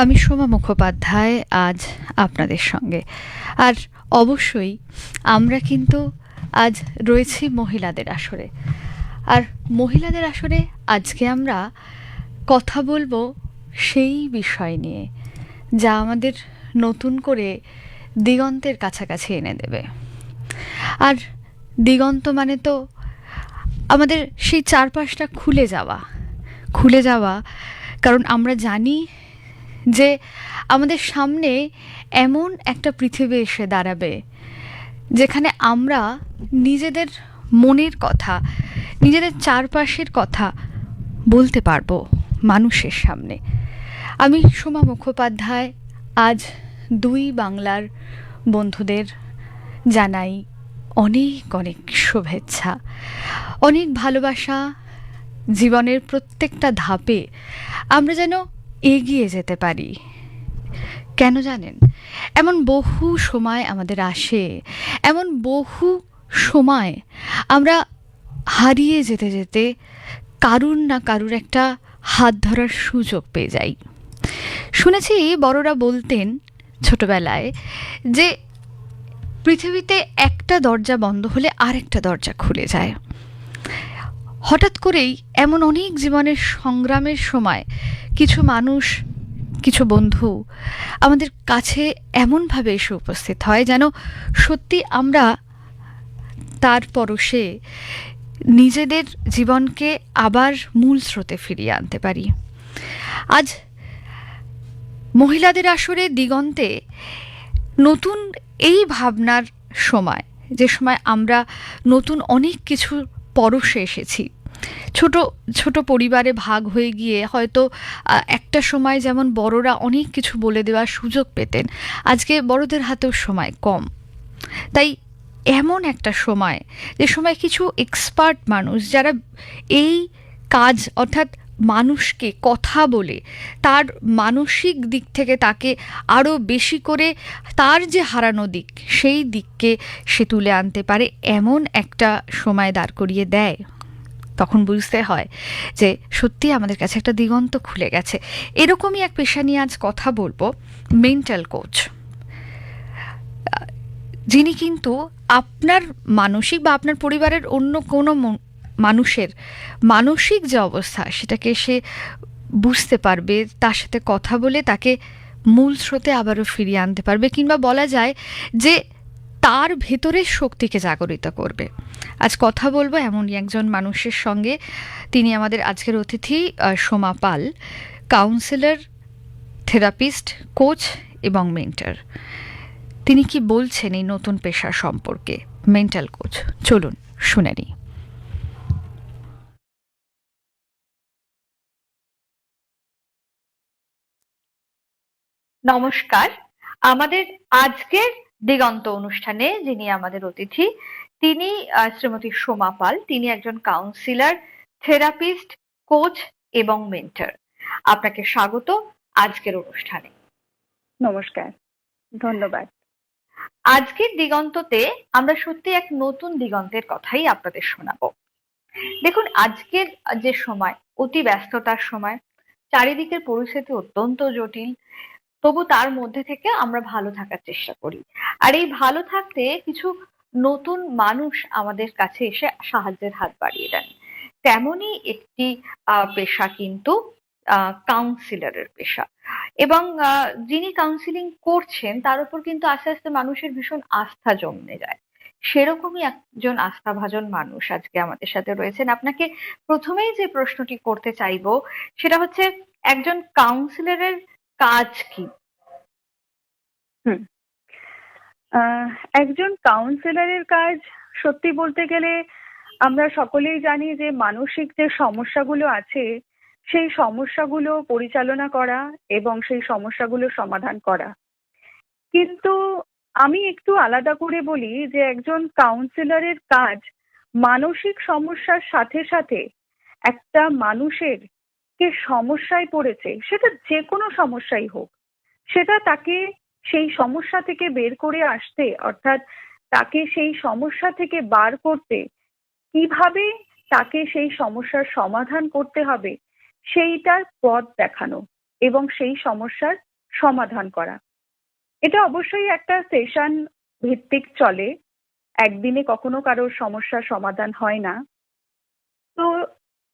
আমি সোমা মুখোপাধ্যায় আজ আপনাদের সঙ্গে। আর অবশ্যই আমরা কিন্তু আজ রয়েছি মহিলাদের আসরে। আর মহিলাদের আসরে আজকে আমরা কথা বলব সেই বিষয় নিয়ে, যা আমাদের নতুন করে দিগন্তের কাছাকাছি এনে দেবে। আর দিগন্ত মানে তো আমাদের সেই চারপাশটা খুলে যাওয়া। খুলে যাওয়া, কারণ আমরা জানি যে আমাদের সামনে এমন একটা পৃথিবী এসে দাঁড়াবে, যেখানে আমরা নিজেদের মনের কথা, নিজেদের চারপাশের কথা বলতে পারব মানুষের সামনে। আমি সোমা মুখোপাধ্যায়, আজ দুই বাংলার বন্ধুদের জানাই অনেক অনেক শুভেচ্ছা, অনেক ভালোবাসা জীবনের প্রত্যেকটা ধাপে। আমরা যেন এগিয়ে যেতে পারি। কেন জানেন? এমন বহু সময় আমাদের আসে, এমন বহু সময় আমরা হারিয়ে যেতে যেতে কারুর না কারুর একটা হাত ধরার সুযোগ পেয়ে যাই। শুনেছি বড়রা বলতেন ছোটবেলায় যে, পৃথিবীতে একটা দরজা বন্ধ হলে আরেকটা দরজা খুলে যায়। হঠাৎ করেই এমন অনেক জীবনের সংগ্রামের সময় কিছু মানুষ, কিছু বন্ধু আমাদের কাছে এমনভাবে এসে উপস্থিত হয় যেন সত্যি আমরা তার পরশে নিজেদের জীবনকে আবার মূল স্রোতে ফিরিয়ে আনতে পারি। আজ মহিলাদের আসরে দিগন্তে নতুন এই ভাবনার সময়, যে সময় আমরা নতুন অনেক কিছু পরশে এসেছি। ছোট ছোট পরিবারে ভাগ হয়ে গিয়ে হয়তো একটা সময় যেমন বড়রা অনেক কিছু বলে দেওয়ার সুযোগ পেতেন, আজকে বড়দের হাতেও সময় কম। তাই এমন একটা সময়, যে সময় কিছু এক্সপার্ট মানুষ যারা এই কাজ অর্থাৎ মানুষকে কথা বলে, তার মানসিক দিক থেকে তাকে আরও বেশি করে তার যে হারানো দিক, সেই দিককে সে তুলে আনতে পারে এমন একটা সময় দাঁড় করিয়ে দেয়। তখন বুঝতে হয় যে সত্যি আমাদের কাছে একটা দিগন্ত খুলে গেছে। এরকমই এক পেশা নিয়ে আজ কথা বলব মেন্টাল কোচ যিনি কিন্তু আপনার মানসিক বা আপনার পরিবারের অন্য কোনো মানুষের মানসিক যে অবস্থা, সেটাকে সে বুঝতে পারবে, তার সাথে কথা বলে তাকে মূল স্রোতে আবারও ফিরিয়ে আনতে পারবে কিংবা বলা যায় যে তার ভেতরের শক্তিকে জাগরিত করবে। আজ কথা বলব এমনই একজন মানুষের সঙ্গে। তিনি আমাদের আজকের অতিথি Soma Pal counsellor therapist coach এবং মেন্টার তিনি কি বলছেন এই নতুন পেশা সম্পর্কে? মেন্টাল কোচ চলুন শুনে নিই। নমস্কার। আমাদের আজকের দিগন্ত অনুষ্ঠানে যিনি আমাদের অতিথি তিনি শ্রীমতী সোমা পাল। তিনি একজন কাউন্সিলর থেরাপিস্ট কোচ এবং মেন্টর আপনাকে স্বাগত আজকের অনুষ্ঠানে। নমস্কার। ধন্যবাদ। আজকের দিগন্ততে আমরা সত্যি এক নতুন দিগন্তের কথাই আপনাদের শোনাবো। দেখুন আজকের যে সময় অতি ব্যস্ততার সময় চারিদিকের পরিস্থিতি অত্যন্ত জটিল। তবু তার মধ্যে থেকে আমরা ভালো থাকার চেষ্টা করি। আর এই ভালো থাকতে কিছু নতুন মানুষ আমাদের কাছে এসে সাহায্যের হাত বাড়িয়ে দেন। তেমনই একটি পেশা কিন্তু কাউন্সিলরের পেশা। এবং যিনি কাউন্সিলিং করছেন, তার উপর কিন্তু আস্তে আস্তে মানুষের ভীষণ আস্থা জন্মে যায়। সেরকমই একজন আস্থাভাজন মানুষ আজকে আমাদের সাথে রয়েছেন। আপনাকে প্রথমেই যে প্রশ্নটি করতে চাইব, সেটা হচ্ছে, একজন কাউন্সিলরের কাজ কি? আহ, একজন কাউন্সিলরের কাজ সত্যি বলতে গেলে আমরা সকলেই জানি যে মানসিক যে সমস্যাগুলো আছে সেই সমস্যাগুলো পরিচালনা করা এবং সেই সমস্যাগুলো সমাধান করা। কিন্তু আমি একটু আলাদা করে বলি যে একজন কাউন্সিলরের কাজ মানসিক সমস্যার সাথে সাথে একটা মানুষের কে সমস্যায় পড়েছে সেটা যে কোনো সমস্যাই হোক সেটা তাকে সেই সমস্যা থেকে বের করে আসতে, অর্থাৎ তাকে সেই সমস্যা থেকে বার করতে কীভাবে তাকে সেই সমস্যার সমাধান করতে হবে, সেইটার পথ দেখানো এবং সেই সমস্যার সমাধান করা। এটা অবশ্যই একটা সেশন ভিত্তিক চলে। একদিনে কখনো কারোর সমস্যার সমাধান হয় না। তো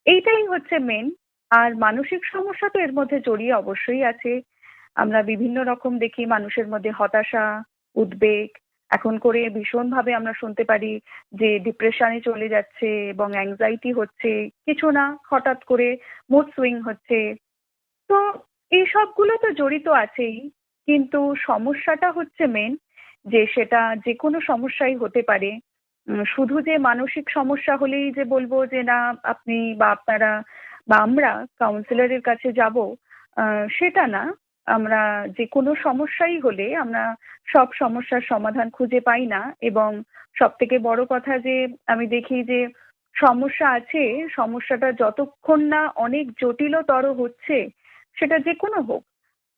এইটাই হচ্ছে মেন আর মানসিক সমস্যা তো এর মধ্যে জড়িয়ে অবশ্যই আছে। আমরা বিভিন্ন রকম দেখি মানুষের মধ্যে হতাশা, উদ্বেগ। এখন করে ভীষণভাবে আমরা শুনতে পারি যে ডিপ্রেশনে চলে যাচ্ছে এবং অ্যাংজাইটি হচ্ছে। কিছু না, হঠাৎ করে মুড সুইং হচ্ছে। তো এই সবগুলো তো জড়িত আছেই, কিন্তু সমস্যাটা হচ্ছে মেন যে সেটা যে কোনো সমস্যাই হতে পারে। শুধু যে মানসিক সমস্যা হলেই যে বলব যে না, আপনি বা আপনারা বা আমরা কাউন্সিলরের কাছে যাব সেটা না। আমরা যে কোনো সমস্যাই হলে আমরা সব সমস্যার সমাধান খুঁজে পাই না। এবং সব থেকে বড় কথা যে, আমি দেখি যে সমস্যা আছে, সমস্যাটা যতক্ষণ না অনেক জটিলতর হচ্ছে, সেটা যে কোনো হোক,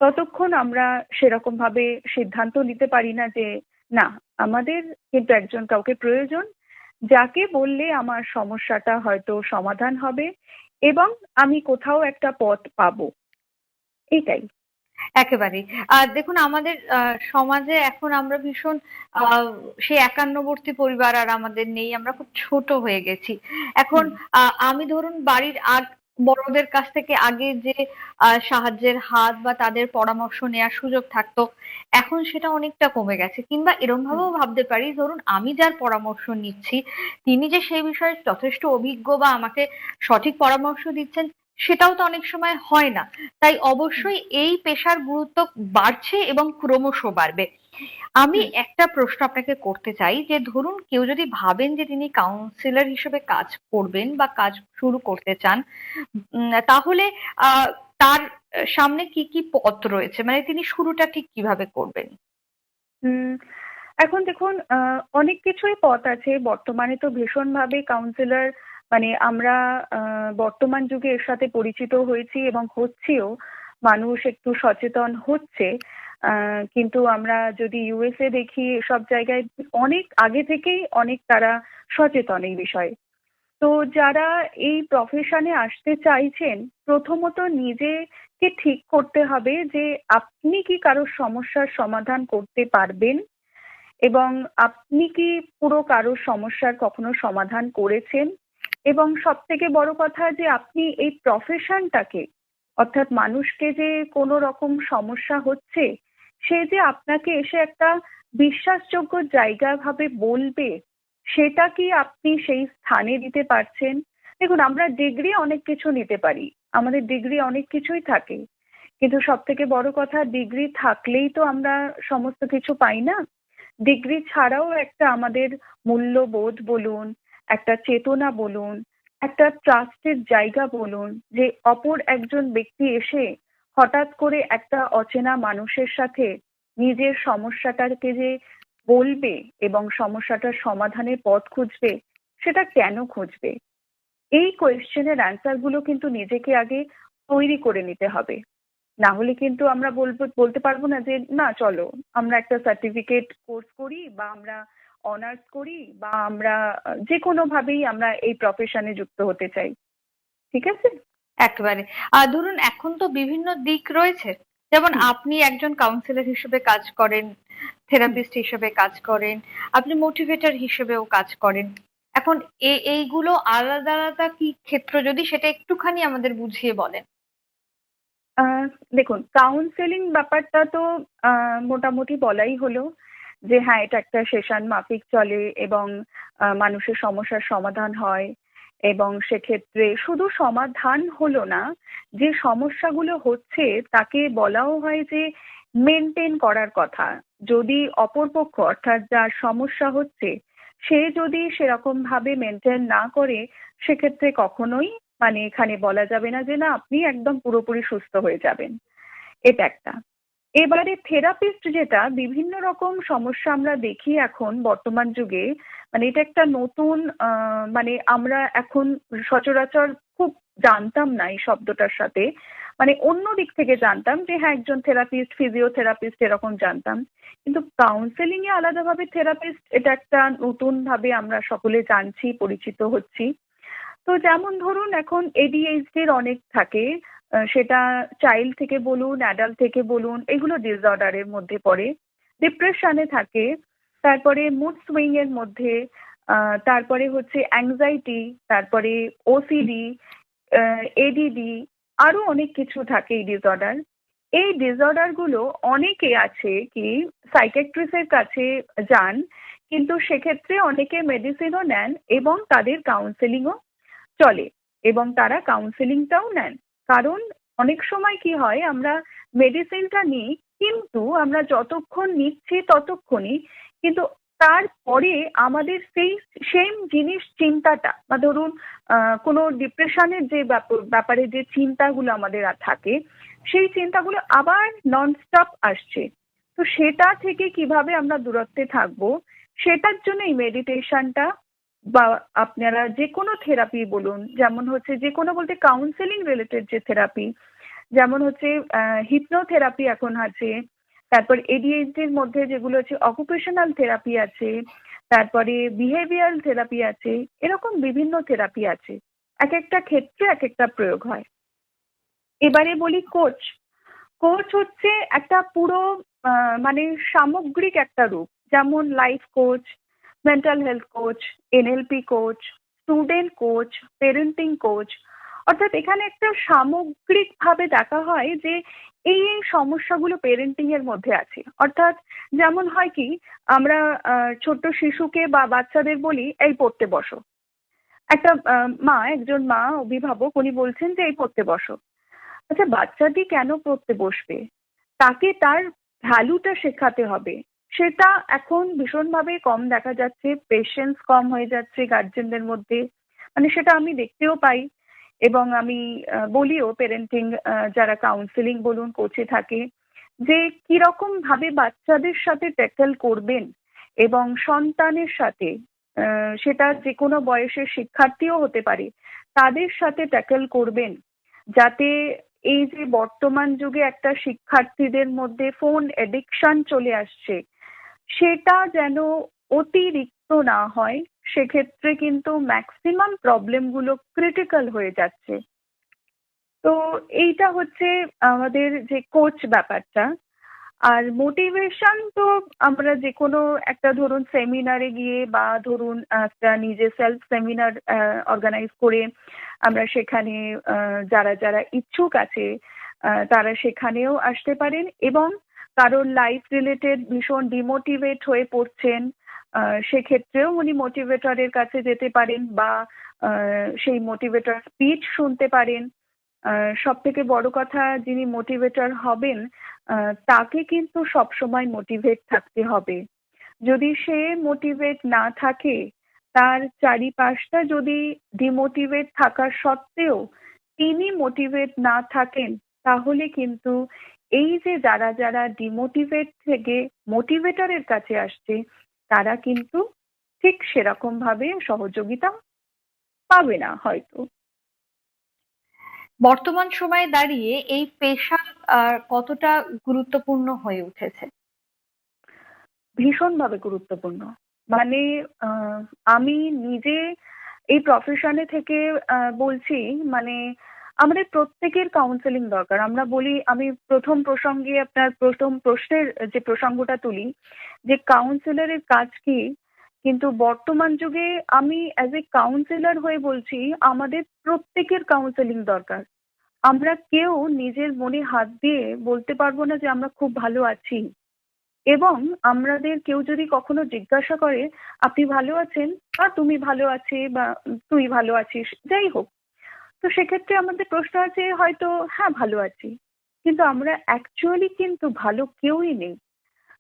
ততক্ষণ আমরা সেরকম ভাবে সিদ্ধান্ত নিতে পারি না যে, না, আমাদের কিন্তু একজন কাউকে প্রয়োজন, যাকে বললে আমার সমস্যাটা হয়তো সমাধান হবে এবং আমি কোথাও একটা পথ পাবো। এটাই। একেবারেই। আর দেখুন আমাদের সমাজে এখন আমরা ভীষণ সেই একান্নবর্তী পরিবার আর আমাদের নেই আমরা খুব ছোট হয়ে গেছি। এখন আমি ধরুন বাড়ির আগ বড়দের কাছ থেকে আগে যে সাহায্যের হাত বা তাদের পরামর্শ নেওয়ার সুযোগ থাকতো এখন সেটা অনেকটা কমে গেছে। কিংবা এরম ভাবেও ভাবতে পারি ধরুন আমি যার পরামর্শ নিচ্ছি তিনি যে সেই বিষয়ে যথেষ্ট অভিজ্ঞ বা আমাকে সঠিক পরামর্শ দিচ্ছেন সেটাও তো অনেক সময় হয় না। তাই অবশ্যই এই পেশার গুরুত্ব বাড়ছে এবং ক্রমশ বাড়বে। আমি একটা প্রশ্ন আপনাকে করতে চাই যে ধরুন কেউ যদি ভাবেন যে তিনি কাউন্সিলর হিসেবে কাজ করবেন বা কাজ শুরু করতে চান তাহলে আহ, তার সামনে কি কি পথ রয়েছে? মানে তিনি শুরুটা ঠিক কীভাবে করবেন? এখন দেখুন আহ, অনেক কিছুই পথ আছে। বর্তমানে তো ভীষণভাবে কাউন্সিলর মানে আমরা বর্তমান যুগে এর সাথে পরিচিত হয়েছি এবং হচ্ছিও, মানুষ একটু সচেতন হচ্ছে কিন্তু আমরা যদি ইউএসএ দেখি এসব জায়গায় অনেক আগে থেকেই অনেক তারা সচেতন এই বিষয়ে। তো যারা এই প্রফেশনে আসতে চাইছেন, প্রথমত নিজেকে ঠিক করতে হবে যে আপনি কি কারোর সমস্যার সমাধান করতে পারবেন এবং আপনি কি পুরো কারোর সমস্যার কখনো সমাধান করেছেন? এবং সব থেকে বড় কথা যে আপনি এই প্রফেশনটাকে অর্থাৎ মানুষকে যে কোনো রকম সমস্যা হচ্ছে, সে যে আপনাকে এসে একটা বিশ্বাসযোগ্য জায়গা ভাবে বলবে, সেটা কি আপনি সেই স্থানে দিতে পারছেন? দেখুন, আমরা ডিগ্রি অনেক কিছু নিতে পারি, আমাদের ডিগ্রি অনেক কিছুই থাকে, কিন্তু সব থেকে বড় কথা ডিগ্রি থাকলেই তো আমরা সমস্ত কিছু পাই না। ডিগ্রি ছাড়াও একটা আমাদের মূল্যবোধ বলুন একটা চেতনা বলুন, একটা ট্রাস্টের জায়গা বলুন যে অপর একজন ব্যক্তি এসে হঠাৎ করে একটা অচেনা মানুষের সাথে নিজের সমস্যাটাকে যে বলবে এবং সমস্যাটার সমাধানের পথ খুঁজবে, সেটা কেন খুঁজবে? এই কোয়েশ্চেনের অ্যান্সারগুলো কিন্তু নিজেকে আগে তৈরি করে নিতে হবে। না হলে কিন্তু আমরা বলব, বলতে পারব না যে, না, চলো, আমরা একটা সার্টিফিকেট কোর্স করি বা আমরা অনার্স করি বা আমরা যে কোনো ভাবেই আমরা এই প্রফেশনে যুক্ত হতে চাই। ঠিক আছে? একেবারে। আর ধরুন এখন তো বিভিন্ন দিক রয়েছে। যেমন আপনি একজন কাউন্সিলর হিসেবে কাজ করেন থেরাপিস্ট হিসেবে কাজ করেন আপনি মোটিভেটর হিসেবেও কাজ করেন। এখন এইগুলো আলাদা আলাদা কি ক্ষেত্র? যদি সেটা একটুখানি আমাদের বুঝিয়ে বলেন। আহ, দেখুন কাউন্সেলিং ব্যাপারটা তো আহ, মোটামুটি বলাই হলো। যে হ্যাঁ এটা একটা সেশন, মাফিক চলে এবং মানুষের সমস্যার সমাধান হয় এবং সেক্ষেত্রে শুধু সমাধান হলো না, যে সমস্যাগুলো হচ্ছে তাকে বলাও হয় যে মেনটেন করার কথা। যদি অপরপক্ষ অর্থাৎ যার সমস্যা হচ্ছে, সে যদি সেরকম ভাবে মেনটেন না করে, সেক্ষেত্রে কখনোই মানে এখানে বলা যাবে না যে না, আপনি একদম পুরোপুরি সুস্থ হয়ে যাবেন। এটা একটা। এবারে থেরাপিস্ট যেটা, বিভিন্ন রকম সমস্যা আমরা দেখি এখন বর্তমান যুগে মানে এটা একটা নতুন মানে আমরা এখন সচরাচর খুব জানতাম না এই শব্দটার সাথে। মানে অন্য দিক থেকে জানতাম যে হ্যাঁ একজন থেরাপিস্ট, ফিজিওথেরাপিস্ট এরকম জানতাম। কিন্তু কাউন্সেলিং এ আলাদাভাবে থেরাপিস্ট এটা একটা নতুন ভাবে আমরা সকলে জানছি, পরিচিত হচ্ছি। তো যেমন ধরুন, এখন এডিএইচডির অনেক থাকে। সেটা চাইল্ড থেকে বলুন অ্যাডাল্ট থেকে বলুন, এগুলো ডিসঅর্ডারের মধ্যে পড়ে। ডিপ্রেশনে থাকে, তারপরে মুড সুইং এর মধ্যে তারপরে হচ্ছে অ্যাংজাইটি তারপরে ওসিডি এডিডি আরও অনেক কিছু থাকে এই ডিসঅর্ডার এই ডিসঅর্ডারগুলো অনেকে আছে কি সাইকেট্রিসের কাছে যান, কিন্তু সেক্ষেত্রে অনেকে মেডিসিনও নেন এবং তাদের কাউন্সেলিংও চলে এবং তারা কাউন্সেলিংটাও নেন। কারণ অনেক সময় কি হয়, আমরা মেডিসিনটা নিই, কিন্তু আমরা যতক্ষণ নিচ্ছি ততক্ষণই, কিন্তু তারপরে আমাদের সেই সেম জিনিস চিন্তাটা, বা ধরুন কোনো ডিপ্রেশনের যে ব্যাপ- ব্যাপারে যে চিন্তাগুলো আমাদের থাকে, সেই চিন্তাগুলো আবার ননস্টপ আসছে। তো সেটা থেকে কীভাবে আমরা দূরত্বে থাকব, সেটার জন্য এই মেডিটেশনটা বা আপনারা যে কোনো থেরাপি বলুন, যেমন হচ্ছে যে কোনো বলতে কাউন্সেলিং রিলেটেড যে থেরাপি যেমন হচ্ছে হিপনোথেরাপি এখন আছে, তারপর এডিএইচডির মধ্যে যেগুলো আছে অকুপেশনাল থেরাপি আছে, তারপরে বিহেভিয়ারাল থেরাপি আছে, এরকম বিভিন্ন থেরাপি আছে। এক একটা ক্ষেত্রে এক একটা প্রয়োগ হয়। এবারে বলি কোচ কোচ হচ্ছে একটা পুরো মানে সামগ্রিক একটা রূপ। যেমন life coach mental health coach NLP coach student coach parenting coach অর্থাৎ এখানে একটা সামগ্রিকভাবে দেখা হয় যে এই এই সমস্যাগুলো পেরেন্টিং এর মধ্যে আছে। অর্থাৎ যেমন হয় কি, আমরা ছোট্ট শিশুকে বা বাচ্চাদের বলি, এই পড়তে বসো। একটা মা, একজন মা অভিভাবক, উনি বলছেন যে, এই পড়তে বসো। আচ্ছা বাচ্চাটি কেন পড়তে বসবে? তাকে তার ভ্যালুটা শেখাতে হবে। সেটা এখন ভীষণভাবে কম দেখা যাচ্ছে পেশেন্স কম হয়ে যাচ্ছে গার্জেনদের মধ্যে। মানে সেটা আমি দেখতেও পাই এবং আমি বলিও পেরেন্টিং যারা কাউন্সিলিং বলুন কোচে থাকে যে কীরকম ভাবে বাচ্চাদের সাথে ট্যাকেল করবেন এবং সন্তানের সাথে সেটা যে কোনো বয়সের শিক্ষার্থীও হতে পারে, তাদের সাথে ট্যাকেল করবেন যাতে এই যে বর্তমান যুগে একটা শিক্ষার্থীদের মধ্যে ফোন এডিকশন চলে আসছে। সেটা যেন অতিরিক্ত না হয়, সেক্ষেত্রে কিন্তু ম্যাক্সিমাম প্রবলেমগুলো ক্রিটিক্যাল হয়ে যাচ্ছে। তো এইটা হচ্ছে আমাদের যে কোচ ব্যাপারটা। আর মোটিভেশন তো আমরা যে কোনো একটা ধরুন সেমিনারে গিয়ে বা ধরুন একটা নিজে সেলফ সেমিনার অর্গানাইজ করে আমরা সেখানে যারা যারা ইচ্ছুক আছে তারা সেখানেও আসতে পারেন এবং কারোর লাইফ রিলেটেড ভীষণ ডিমোটিভেট হয়ে পড়ছেন সেক্ষেত্রেও উনি মোটিভেটরের কাছে যেতে পারেন বা সেই মোটিভেটর স্পিচ শুনতে পারেন। সব থেকে বড় কথা যিনি মোটিভেটর হবেন তাকে কিন্তু সবসময় মোটিভেট থাকতে হবে। যদি সে মোটিভেট না থাকে, তার চারিপাশটা যদি ডিমোটিভেট থাকা সত্ত্বেও তিনি মোটিভেট না থাকেন, তাহলে কিন্তু এই যে যারা যারা ডিমোটিভেট থেকে মোটিভেটরের কাছে আসছে তারা কিন্তু ঠিক সেরকম ভাবে সহযোগিতা পাবে না হয়তো। বর্তমান সময়ে দাঁড়িয়ে এই পেশা কতটা গুরুত্বপূর্ণ হয়ে উঠেছে? ভীষণভাবে গুরুত্বপূর্ণ। মানে আহ, আমি নিজে এই প্রফেশনে থেকে আহ, বলছি মানে আমাদের প্রত্যেকের কাউন্সেলিং দরকার। আমরা বলি, আমি প্রথম প্রসঙ্গে আপনার প্রথম প্রশ্নের যে প্রসঙ্গটা তুলি, যে কাউন্সিলরের কাজ কি? কিন্তু বর্তমান যুগে আমি অ্যাজ এ কাউন্সিলর হয়ে বলছি, আমাদের প্রত্যেকের কাউন্সেলিং দরকার। আমরা কেউ নিজের মনে হাত দিয়ে বলতে পারব না যে আমরা খুব ভালো আছি। এবং আমাদের কেউ যদি কখনো জিজ্ঞাসা করে, আপনি ভালো আছেন? বা, তুমি ভালো আছে? বা, তুই ভালো আছিস? যাই হোক তো সেক্ষেত্রে আমাদের প্রশ্ন আছে হয়তো হ্যাঁ ভালো আছি। কিন্তু আমরা অ্যাকচুয়ালি কিন্তু ভালো কেউই নেই।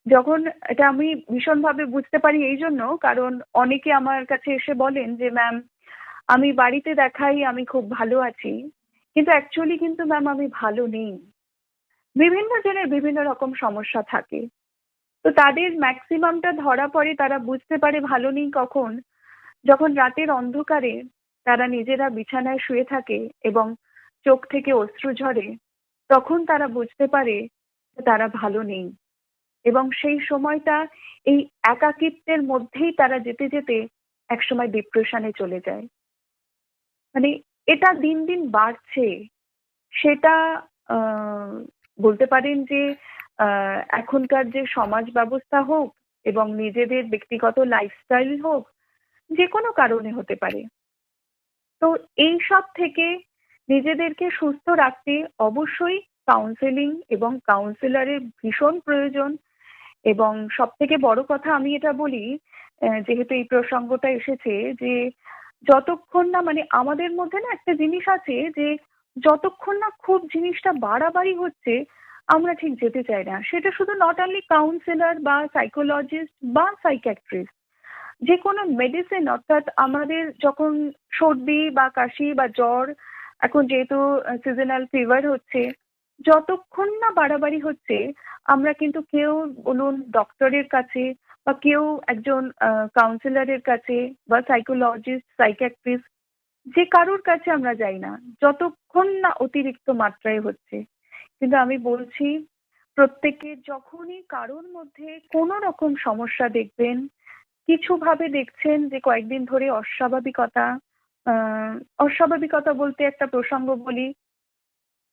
যখন এটা আমি ভীষণভাবে বুঝতে পারি এই জন্য, কারণ অনেকে আমার কাছে এসে বলেন যে, ম্যাম, আমি বাড়িতে দেখাই, আমি খুব ভালো আছি। কিন্তু অ্যাকচুয়ালি কিন্তু, ম্যাম, আমি ভালো নেই। বিভিন্ন জনের বিভিন্ন রকম সমস্যা থাকে। তো তাদের ম্যাক্সিমামটা ধরা পড়ে, তারা বুঝতে পারে ভালো নেই কখন। যখন রাতের অন্ধকারে তারা নিজেরা বিছানায় শুয়ে থাকে এবং চোখ থেকে অশ্রু ঝরে, তখন তারা বুঝতে পারে তারা ভালো নেই। এবং সেই সময়টা এই একাকিত্বের মধ্যেই তারা যেতে যেতে একসময় ডিপ্রেশনে চলে যায়। মানে এটা দিন দিন বাড়ছে। সেটা বলতে পারেন যে এখনকার যে সমাজ ব্যবস্থা হোক এবং নিজেদের ব্যক্তিগত লাইফস্টাইল হোক, যে কোনো কারণে হতে পারে। তো এই সব থেকে নিজেদেরকে সুস্থ রাখতে অবশ্যই কাউন্সেলিং এবং কাউন্সিলরের ভীষণ প্রয়োজন। এবং সব থেকে বড় কথা আমি এটা বলি যেহেতু এই প্রসঙ্গটা এসেছে যে যতক্ষণ না মানে আমাদের মধ্যে না একটা জিনিস আছে যে যতক্ষণ না খুব জিনিসটা বাড়াবাড়ি হচ্ছে, আমরা ঠিক যেতে চাই না। সেটা শুধু নট অনলি কাউন্সিলর বা সাইকোলজিস্ট বা সাইক্যাট্রিস্ট যে কোনো মেডিসিন অর্থাৎ আমাদের যখন সর্দি বা কাশি বা জ্বর, এখন যেহেতু সিজনাল ফিভার হচ্ছে, যতক্ষণ না বাড়াবাড়ি হচ্ছে, আমরা কিন্তু কেউ, বলুন ডক্টরের কাছে বা কেউ একজন কাউন্সিলরের কাছে বা সাইকোলজিস্ট সাইক্যাট্রিস্ট যে কারোর কাছে আমরা যাই না, যতক্ষণ না অতিরিক্ত মাত্রায় হচ্ছে। কিন্তু আমি বলছি, প্রত্যেকে যখনই কারোর মধ্যে কোনো রকম সমস্যা দেখবেন কিছু ভাবে দেখছেন যে কয়েকদিন ধরে অস্বাভাবিকতা অস্বাভাবিকতা বলতে একটা প্রসঙ্গ বলি।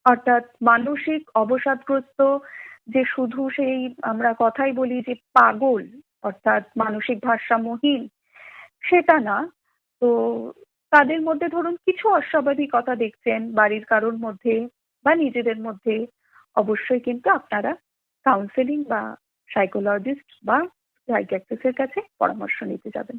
অর্থাৎ মানসিক অবসাদগ্রস্ত যে শুধু সেই আমরা কথাই বলি যে পাগল, অর্থাৎ মানসিক ভারসাম্যহীন, সেটা না। তো তাদের মধ্যে ধরুন কিছু অস্বাভাবিকতা দেখছেন বাড়ির কারোর মধ্যে বা নিজেদের মধ্যে। অবশ্যই কিন্তু আপনারা কাউন্সেলিং বা সাইকোলজিস্ট বা সাইকিয়াট্রিস্টের কাছে পরামর্শ নিতে যাবেন।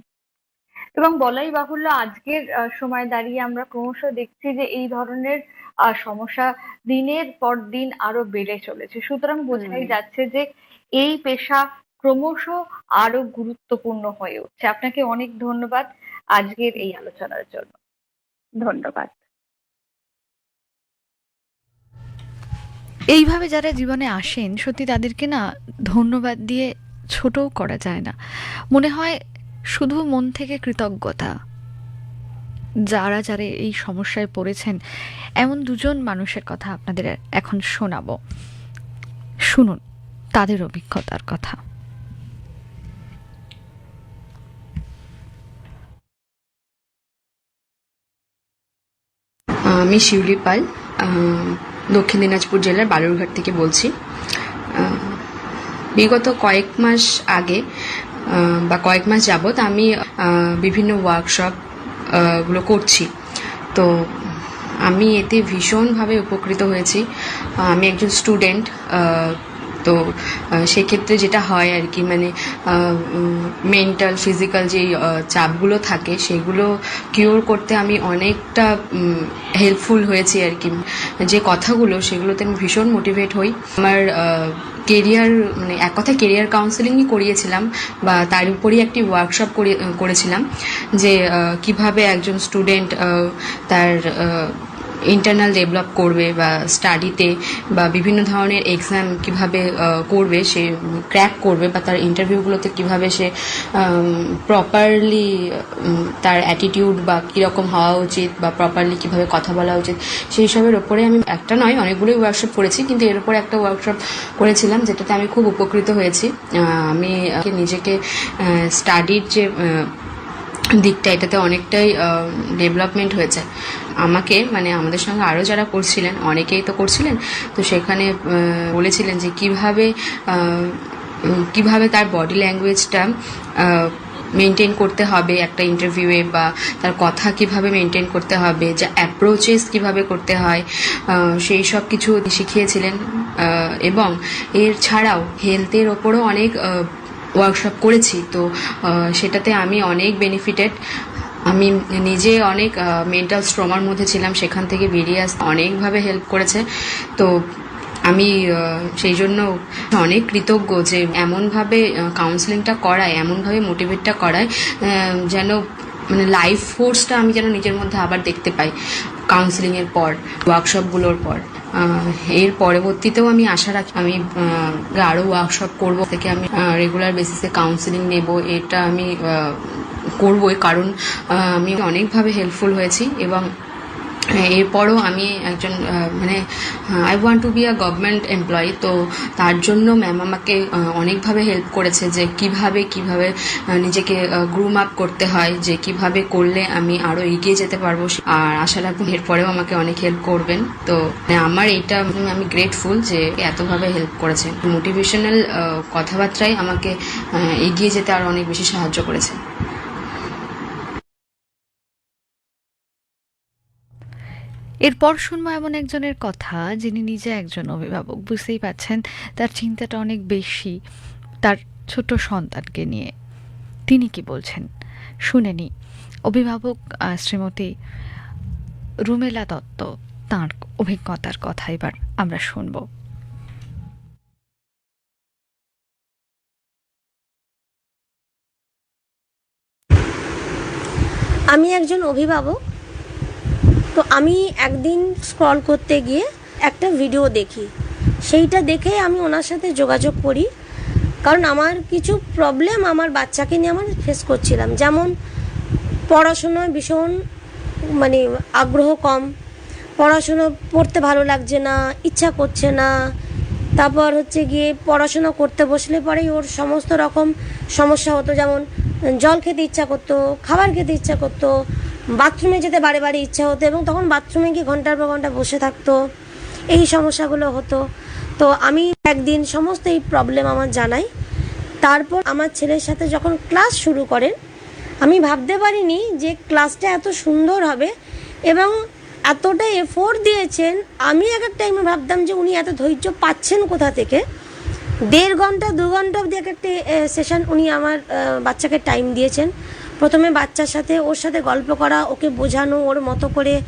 এবং বলাই বাহুল্য আজকের আহ, সময় দাঁড়িয়ে আমরা ক্রমশ দেখছি যে এই ধরনের আহ, সমস্যা দিনের পর দিন আরও বেড়ে চলেছে। সুতরাং বোঝাই যাচ্ছে যে এই পেশা ক্রমশ আরও গুরুত্বপূর্ণ হয়ে উঠছে। আপনাকে অনেক ধন্যবাদ আজকের এই আলোচনার জন্য। ধন্যবাদ। এইভাবে যারা জীবনে আসেন সত্যি তাদেরকে না ধন্যবাদ দিয়ে ছোটও করা যায় না। মনে হয় শুধু মন থেকে কৃতজ্ঞতা। যারা যারা এই সমস্যায় পড়েছেন, এমন দুজন মানুষের কথা আপনাদের এখন শোনাবো। শুনুন, তাদের অভিজ্ঞতার কথা। আমি শিউলি পাল দক্ষিণ দিনাজপুর জেলার বালুরঘাট থেকে বলছি। বিগত কয়েক মাস আগে বা কয়েক মাস যাবত আমি বিভিন্ন ওয়ার্কশপগুলো করছি। তো আমি এতে ভীষণভাবে উপকৃত হয়েছি। আমি একজন স্টুডেন্ট তো সেক্ষেত্রে যেটা হয় আর কি মানে মেন্টাল ফিজিক্যাল যে চাপগুলো থাকে, সেগুলো কিওর করতে আমি অনেকটা হেল্পফুল হয়েছি আর কি। যে কথাগুলো, সেগুলোতে আমি ভীষণ মোটিভেট হই। আমার কেরিয়ার মানে এক কথায় কেরিয়ার কাউন্সেলিংই করিয়েছিলাম বা তার উপরই একটি ওয়ার্কশপ করেছিলাম যে কীভাবে একজন স্টুডেন্ট তার ইন্টারনাল ডেভেলপ করবে বা স্টাডিতে বা বিভিন্ন ধরনের এক্সাম কীভাবে করবে, সে ক্র্যাক করবে বা তার ইন্টারভিউগুলোতে কীভাবে সে প্রপারলি তার অ্যাটিটিউড বা কীরকম হওয়া উচিত বা প্রপারলি কীভাবে কথা বলা উচিত, সেই সবের ওপরে আমি, একটা নয়, অনেকগুলোই ওয়ার্কশপ করেছি, কিন্তু এর উপরে একটা ওয়ার্কশপ করেছিলাম যেটাতে আমি খুব উপকৃত হয়েছি। আমি নিজেকে স্টাডির যে দিকটা এটাতে অনেকটাই ডেভেলপমেন্ট হয়েছে। আমাকে মানে আমাদের সঙ্গে আরও যারা করছিলেন, অনেকেই তো করছিলেন, তো সেখানে বলেছিলেন যে কীভাবে কীভাবে তার বডি ল্যাঙ্গুয়েজটা মেনটেন করতে হবে একটা ইন্টারভিউয়ে বা তার কথা কীভাবে মেনটেন করতে হবে, যা অ্যাপ্রোচেস কীভাবে করতে হয় সেই সব কিছু শিখিয়েছিলেন এবং এর ছাড়াও হেলথের ওপরও অনেক ওয়ার্কশপ করেছি, তো সেটাতে আমি অনেক বেনিফিটেড আমি নিজে অনেক মেন্টাল স্ট্রমার মধ্যে ছিলাম, সেখান থেকে বেরিয়ে আসতে অনেকভাবে হেল্প করেছে। তো আমি সেই জন্য অনেক কৃতজ্ঞ যে এমনভাবে কাউন্সেলিংটা করায়, এমনভাবে মোটিভেটটা করায় যেন মানে লাইফ ফোর্সটা আমি যেন নিজের মধ্যে আবার দেখতে পাই কাউন্সেলিংয়ের পর ওয়ার্কশপগুলোর পর। এর পরবর্তীতেও আমি আশা রাখি, আমি আরও ওয়ার্কশপ করব থেকে আমি রেগুলার বেসিসে কাউন্সেলিং নেব, এটা আমি করবই কারণ আমি অনেকভাবে হেল্পফুল হয়েছি এবং এরপরও আমি একজন মানে I want to be a government employee তো তার জন্য ম্যাম আমাকে অনেকভাবে হেল্প করেছে যে কীভাবে কীভাবে নিজেকে গ্রুম আপ করতে হয়, যে কীভাবে করলে আমি আরও এগিয়ে যেতে পারব আর আশা রাখুন এরপরেও আমাকে অনেক হেল্প করবেন। তো মানে আমার এইটা আমি গ্রেটফুল যে এতভাবে হেল্প করেছে। মোটিভেশনাল কথাবার্তাই আমাকে এগিয়ে যেতে আরও অনেক বেশি সাহায্য করেছে। এরপর শুনব এমন একজনের কথা যিনি নিজে একজন অভিভাবক। বুঝতেই পাচ্ছেন তার চিন্তাটা অনেক বেশি তার ছোট সন্তানকে নিয়ে। তিনি কি বলছেন? শুনেনি অভিভাবক শ্রীমতী রুমেলা দত্ত তাঁর অভিজ্ঞতার কথা এবার আমরা শুনব। আমি একজন অভিভাবক। তো আমি একদিন স্ক্রল করতে গিয়ে একটা ভিডিও দেখি। সেইটা দেখে আমি ওনার সাথে যোগাযোগ করি। কারণ আমার কিছু প্রবলেম আমার বাচ্চাকে নিয়ে আমার ফেস করছিলাম। যেমন পড়াশোনায় ভীষণ মানে আগ্রহ কম। পড়াশোনা পড়তে ভালো লাগছে না, ইচ্ছা করছে না। তারপর হচ্ছে গিয়ে পড়াশোনা করতে বসলে পরেই ওর সমস্ত রকম সমস্যা হতো। যেমন জল খেতে ইচ্ছা করতো, খাবার খেতে ইচ্ছা করতো বাথরুমে যেতে বারে বারে ইচ্ছা হতো এবং তখন বাথরুমে গিয়ে ঘণ্টার পর ঘণ্টা বসে থাকতো। এই সমস্যাগুলো হতো। তো আমি একদিন সমস্ত এই প্রবলেম আমার জানাই। তারপর আমার ছেলের সাথে যখন ক্লাস শুরু করেন, আমি ভাবতে পারিনি যে ক্লাসটা এত সুন্দর হবে এবং এতটা এফোর্ট দিয়েছেন। আমি এক এক টাইমে ভাবতাম যে উনি এত ধৈর্য পাচ্ছেন কোথা থেকে? দেড় ঘণ্টা, দু ঘণ্টা অবধি এক একটা সেশন উনি আমার বাচ্চাকে টাইম দিয়েছেন। প্রথমে বাচ্চার সাথে, ওর সাথে গল্প করা, ওকে বোঝানো, ওর মতো করে।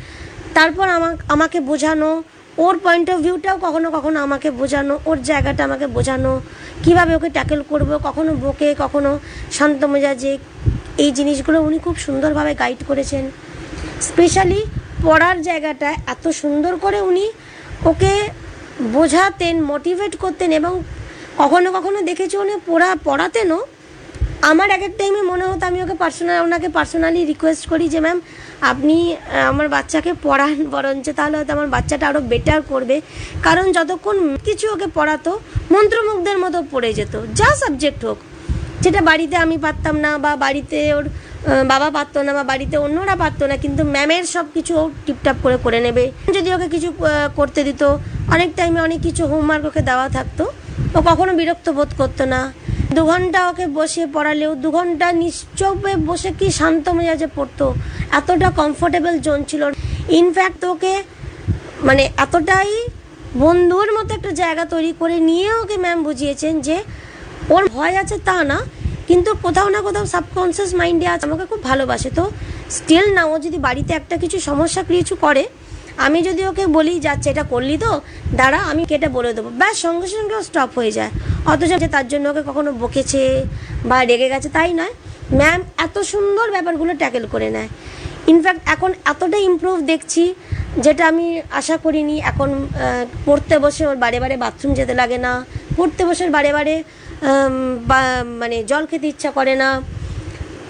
তারপর আমা- আমাকে বোঝানো, ওর পয়েন্ট অফ ভিউটাও কখনো কখনো আমাকে বোঝানো, ওর জায়গাটা আমাকে বোঝানো, কীভাবে ওকে ট্যাকেল করব, কখনো বকে, কখনো শান্ত মেজাজে। এই জিনিসগুলো উনি খুব সুন্দরভাবে গাইড করেছেন। স্পেশালি পড়ার জায়গাটা এত সুন্দর করে উনি ওকে বোঝাতেন মোটিভেট করতেন এবং কখনো কখনো দেখেছি উনি পড়া, পড়াতেনও আমার এক এক টাইমে মনে হতো আমি ওকে পার্সোনাল ওনাকে পার্সোনালি রিকোয়েস্ট করি যে ম্যাম আপনি আমার বাচ্চাকে পড়ান, বরঞ্চ তাহলে হয়তো আমার বাচ্চাটা আরও বেটার করবে। কারণ যতক্ষণ কিছু ওকে পড়াতো, মন্ত্রমুগ্ধের মতো পড়ে যেত, যা সাবজেক্ট হোক। যেটা বাড়িতে আমি পারতাম না, বা বাড়িতে ওর বাবা পারতো না, বা বাড়িতে অন্যরা পারতো না, কিন্তু ম্যামের সব কিছু ও টিপটাপ করে করে নেবে। যদি ওকে কিছু করতে দিত, অনেক টাইমে অনেক কিছু হোমওয়ার্ক ওকে দেওয়া থাকতো, ও কখনো বিরক্ত বোধ করতো না। দু ঘণ্টা ওকে বসে পড়ালেও দু ঘণ্টা নিশ্চপে বসে কি শান্ত মেজাজে পড়তো? এতটা কমফোর্টেবল জোন ছিল। ইনফ্যাক্ট ওকে মানে এতটাই বন্ধুর মতো একটা জায়গা তৈরি করে নিয়ে ওকে ম্যাম বুঝিয়েছেন যে ওর ভয় আছে তা না, কিন্তু কোথাও না কোথাও সাবকনসিয়াস মাইন্ডে আছে, আমাকে খুব ভালোবাসে। তো স্টিল না, ও যদি বাড়িতে একটা কিছু সমস্যা কিছু করে আমি যদি ওকে বলি, যাচ্ছে, এটা করলি তো? দাঁড়া, আমি কেটে বলে দেবো। ব্যাস, সঙ্গে সঙ্গে স্টপ হয়ে যায়। অথচ যে তার জন্য ওকে কখনো বকেছে বা রেগে গেছে, তাই নয়। ম্যাম এত সুন্দর ব্যাপারগুলো ট্যাকেল করে নেয়। ইনফ্যাক্ট এখন এতটা ইমপ্রুভ দেখছি, যেটা আমি আশা করিনি। এখন পড়তে বসে ওর বারে বারে বাথরুম যেতে লাগে না। পড়তে বসে বারে বারে মানে জল খেতে ইচ্ছা করে না।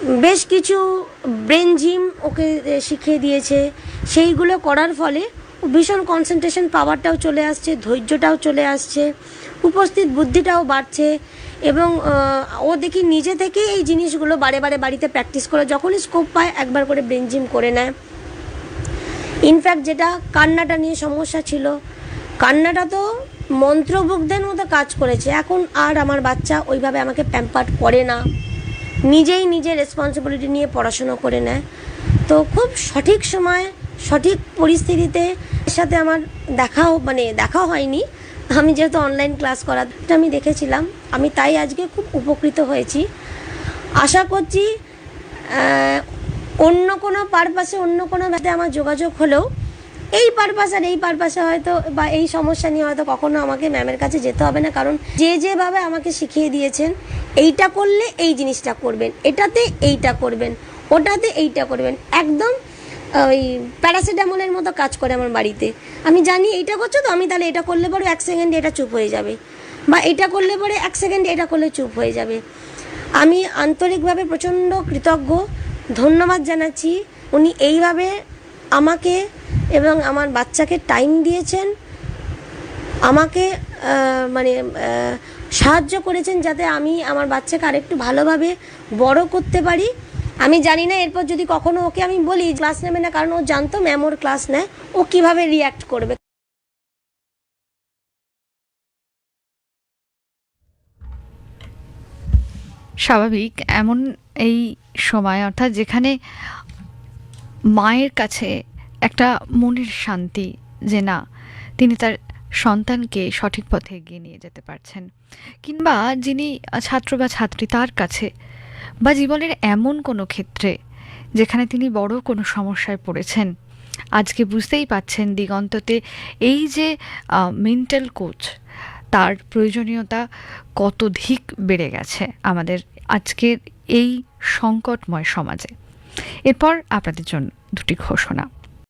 বেশ কিছু ব্রেন জিম ওকে শিখিয়ে দিয়েছে। সেইগুলো করার ফলে ভীষণ কনসেন্ট্রেশন পাওয়ারটাও চলে আসছে, ধৈর্যটাও চলে আসছে, উপস্থিত বুদ্ধিটাও বাড়ছে এবং ও দেখি নিজে থেকে এই জিনিসগুলো বারে বারে বাড়িতে প্র্যাকটিস করে, যখনই স্কোপ পায় একবার করে ব্রেন জিম করে নেয়। ইনফ্যাক্ট যেটা কান্নাটা নিয়ে সমস্যা ছিল, কান্নাটা তো মন্ত্রমুগ্ধের মতো কাজ করেছে। এখন আর আমার বাচ্চা ওইভাবে আমাকে প্যাম্পার্ট করে না। নিজেই নিজের রেসপন্সিবিলিটি নিয়ে পড়াশুনো করে নেয়। তো খুব সঠিক সময়, সঠিক পরিস্থিতিতে সাথে আমার দেখাও মানে দেখা হয়নি। আমি যেহেতু অনলাইন ক্লাস করাটা আমি দেখেছিলাম, আমি তাই আজকে খুব উপকৃত হয়েছি। আশা করছি অন্য কোনো পারপাসে অন্য কোনো ব্যাপারে আমার যোগাযোগ হলেও এই পারপাস আর এই পারপাসে হয়তো বা এই সমস্যা নিয়ে হয়তো কখনো আমাকে ম্যামের কাছে যেতে হবে না। কারণ যে যেভাবে আমাকে শিখিয়ে দিয়েছেন, এইটা করলে এই জিনিসটা করবেন, এটাতে এইটা করবেন, ওটাতে এইটা করবেন। একদম ওই প্যারাসিটামলের মতো কাজ করে আমার বাড়িতে। আমি জানি এইটা করছ তো, আমি তাহলে এটা করলে পরে এক সেকেন্ডে এটা চুপ হয়ে যাবে। বা এটা করলে পরে এক সেকেন্ডে এটা করলে চুপ হয়ে যাবে। আমি আন্তরিকভাবে প্রচণ্ড কৃতজ্ঞ। ধন্যবাদ জানাচ্ছি। উনি এইভাবে আমাকে এবং আমার বাচ্চাকে টাইম দিয়েছেন, আমাকে মানে সাহায্য করেছেন যাতে আমি আমার বাচ্চাকে আরেকটু ভালোভাবে বড় করতে পারি। আমি জানি না, এরপর যদি কখনো ওকে আমি বলি, ক্লাস নেবে না, কারণ ও জানতো ম্যাম ওর ক্লাস নেয়, ও কীভাবে রিয়াক্ট করবে? স্বাভাবিক, এমন এই সময়, অর্থাৎ যেখানে মায়ের কাছে একটা মনের শান্তি যে না, তিনি তার সন্তানকে সঠিক পথে এগিয়ে নিয়ে যেতে পারছেন। কিংবা যিনি ছাত্র বা ছাত্রী তার কাছে বা জীবনের এমন কোনো ক্ষেত্রে যেখানে তিনি বড় কোনো সমস্যায় পড়েছেন, আজকে বুঝতেই পাচ্ছেন দিগন্ততে এই যে মেন্টাল কোচ তার প্রয়োজনীয়তা কত ধিক বেড়ে গেছে আমাদের আজকের এই সংকটময় সমাজে। এরপর আপনাদের জন্য দুটি ঘোষণা।